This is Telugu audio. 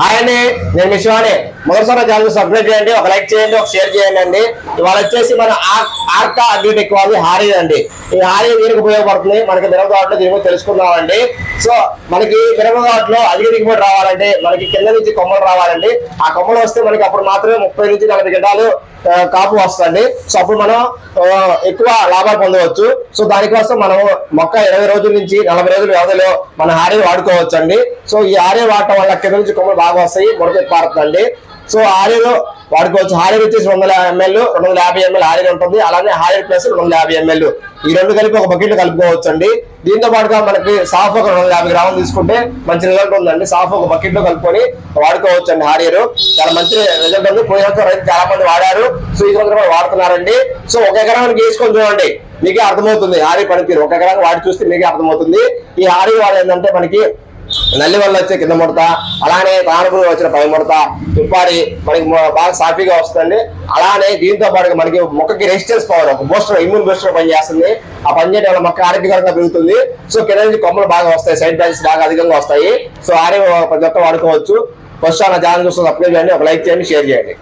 హాయ్ అండి నేను మీ శివాని. మొదటిసారి ఛానల్ సబ్స్క్రైబ్ చేయండి ఒక లైక్ చేయండి ఒక షేర్ చేయండి అండి. ఇవాళ వచ్చేసి మన ఆ ఆర్కా అగ్రిటెక్ ఎక్కువ హారీ అండి ఈ హారీ దీనికి ఉపయోగపడుతుంది? మనకి మిరపగాట్లో దీని తెలుసుకున్నామండి సో మనకి మిరపగాట్లో అధిక దిగుబడి రావాలంటే మనకి కింద నుంచి కొమ్మలు రావాలండి. ఆ కొమ్మలు వస్తే మనకి అప్పుడు మాత్రమే ముప్పై నుంచి నలభై గంటలు కాపు వస్తుంది సో అప్పుడు మనం ఎక్కువ లాభాలు పొందవచ్చు. సో దానికోసం మనం మొక్క ఇరవై రోజుల నుంచి నలభై రోజుల వ్యవధిలో మన హారే వాడుకోవచ్చు అండి సో ఈ హారీ వాడటం వల్ల కింద నుంచి కొమ్మలు బాగా వస్తాయి ముడత పారుతుందండి. సో ఆర్యలో వాడుకోవచ్చు హారీ వచ్చేసి రెండు వందల ఎంఎల్ రెండు వందల యాభై ఎంఎల్ హారీ ఉంటుంది. అలానే హారీ ప్లస్ రెండు వందల యాభై ఎంఎల్. ఈ రెండు కలిపి ఒక బకెట్ కలుపుకోవచ్చు అండి దీంతో పాటుగా మనకి సాఫ్ ఒక రెండు వందల యాభై గ్రాములు తీసుకుంటే మంచి రిజల్ట్ ఉందండి. సాఫ్ ఒక బకెట్లో కలుపుకొని వాడుకోవచ్చు అండి హారియర్ చాలా మంచి రిజల్ట్ ఉంది. పోయిన రైతు చాలా మంది వాడారు. సో ఈ సంవత్సరం వాడుతున్నారండి. సో ఒక ఎకరానికి వేసుకొని చూడండి. మీకే అర్థమవుతుంది హారీ పనితీరు. ఒక ఎకరానికి వాడి చూస్తే మీకే అర్థమవుతుంది. ఈ హారీ వాడు ఏంటంటే మనకి నల్లి వల్ల వచ్చే కింద ముడత అలానే తానుపులు వచ్చిన పై ముడత. తుప్పాడి మనకి బాగా సాఫీగా వస్తుంది అలానే దీంతో పాటు మనకి మొక్కకి రెసిస్టెన్స్ పవర్ ఒక బూస్టర్ ఇమ్యూన్ బూస్టర్ పని చేస్తుంది ఆ పనిచేయడం వల్ల మొక్క ఆరోగ్యకరంగా పెరుగుతుంది. సో కింద నుంచి కొమ్మలు బాగా వస్తాయి సైడ్ బ్రాంచెస్ బాగా అధికంగా వస్తాయి. సో ఆరే ప్రతి ఒక్క వాడుకోవచ్చు. ఫస్ట్ అలా ఛానల్ చూస్తుంది అప్లై చేయండి ఒక లైక్ చేయండి షేర్ చేయండి.